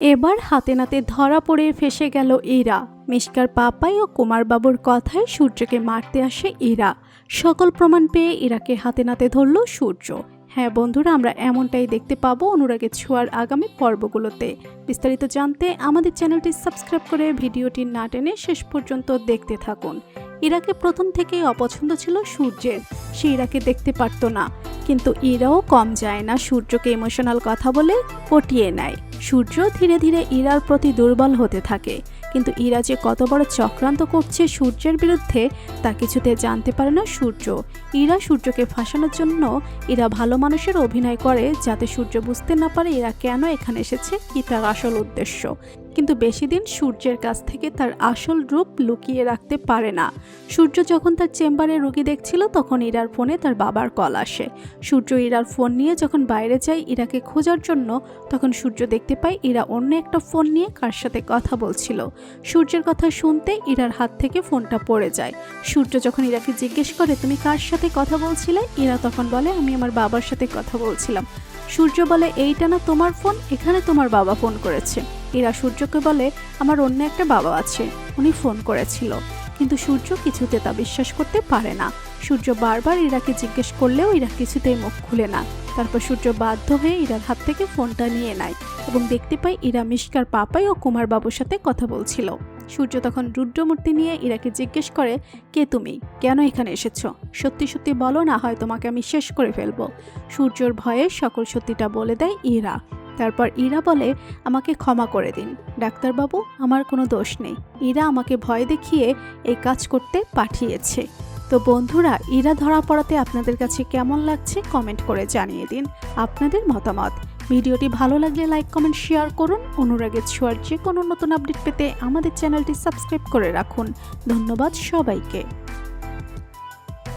এবার হাতে নাতে ধরা পড়ে ফেসে গেল ইরা। মিষ্কার পাপাই ও কুমারবাবুর কথায় সূর্যকে মারতে আসে ইরা। সকল প্রমাণ পেয়ে ইরাকে হাতে নাতে ধরল সূর্য। হ্যাঁ বন্ধুরা, আমরা এমনটাই দেখতে পাবো অনুরাগের ছোঁয়ার আগামী পর্বগুলোতে। বিস্তারিত জানতে আমাদের চ্যানেলটি সাবস্ক্রাইব করে ভিডিওটি না টেনে শেষ পর্যন্ত দেখতে থাকুন। ইরাকে প্রথম থেকেই অপছন্দ ছিল সূর্যের। সে ইরাকে দেখতে পারতো না। কিন্তু ইরাও কম যায় না। সূর্যকে ইমোশনাল কথা বলে পটিয়ে নেয়। সূর্য ধীরে ধীরে ইরার প্রতি দুর্বল হতে থাকে। কিন্তু ইরা যে কত বড় চক্রান্ত করছে সূর্যের বিরুদ্ধে, তা কিছুতে জানতে পারে না সূর্য। ইরা সূর্যকে ফাঁসানোর জন্য ইরা ভালো মানুষের অভিনয় করে, যাতে সূর্য বুঝতে না পারে এরা কেন এখানে এসেছে, কি তার আসল উদ্দেশ্য। কিন্তু বেশি দিন সূর্যের কাছ থেকে তার আসল রূপ লুকিয়ে রাখতে পারে না। সূর্য যখন তার চেম্বারে রুগী দেখছিল, তখন ইরার ফোনে তার বাবার কল আসে। সূর্য ইরার ফোন নিয়ে যখন বাইরে যায় ইরাকে খোঁজার জন্য, তখন সূর্য দেখতে পায় ইরা অন্য একটা ফোন নিয়ে কার সাথে কথা বলছিল। সূর্যের কথা শুনতে ইরার হাত থেকে ফোনটা পড়ে যায়। সূর্য যখন ইরাকে জিজ্ঞেস করে, তুমি কার সাথে কথা বলছিলে? ইরা তখন বলে, আমি আমার বাবার সাথে কথা বলছিলাম। সূর্য বলে, এইটা না তোমার ফোন, এখানে তোমার বাবা ফোন করেছে। ইরা সূর্যকে বলে, আমার অন্য একটা বাবা আছে। উনি ফোন করেছিল। কিন্তু সূর্য কিছুতে তা বিশ্বাস করতে পারে না। সূর্য বারবার ইরাকে জিজ্ঞেস করলেও ইরা কিছুতেই মুখ খুলে না। তারপর সূর্য বাধ্য হয়ে ইরার হাত থেকে ফোনটা নিয়ে নেয় এবং দেখতে পাই ইরা মিষ্কার পাপাই ও কুমার বাবুর সাথে কথা বলছিল। সূর্য তখন রুদ্রমূর্তি নিয়ে ইরাকে জিজ্ঞেস করে, কে তুমি? কেন এখানে এসেছ? সত্যি সত্যি বলো, না হয় তোমাকে আমি শেষ করে ফেলব। সূর্যর ভয়ে সকল সত্যিটা বলে দেয় ইরা। তারপর ইরা বলে, আমাকে ক্ষমা করে দিন। ডাক্তারবাবু, আমার কোনো দোষ নেই। ইরা আমাকে ভয় দেখিয়ে এই কাজ করতে পাঠিয়েছে। তো বন্ধুরা, ইরা ধরা পড়াতে আপনাদের কাছে কেমন লাগছে কমেন্ট করে জানিয়ে দিন আপনাদের মতামত। ভিডিওটি ভালো লাগলে লাইক, কমেন্ট, শেয়ার করুন। অনুরাগের ছোঁয়ার যে কোনো নতুন আপডেট পেতে আমাদের চ্যানেলটি সাবস্ক্রাইব করে রাখুন। ধন্যবাদ সবাইকে।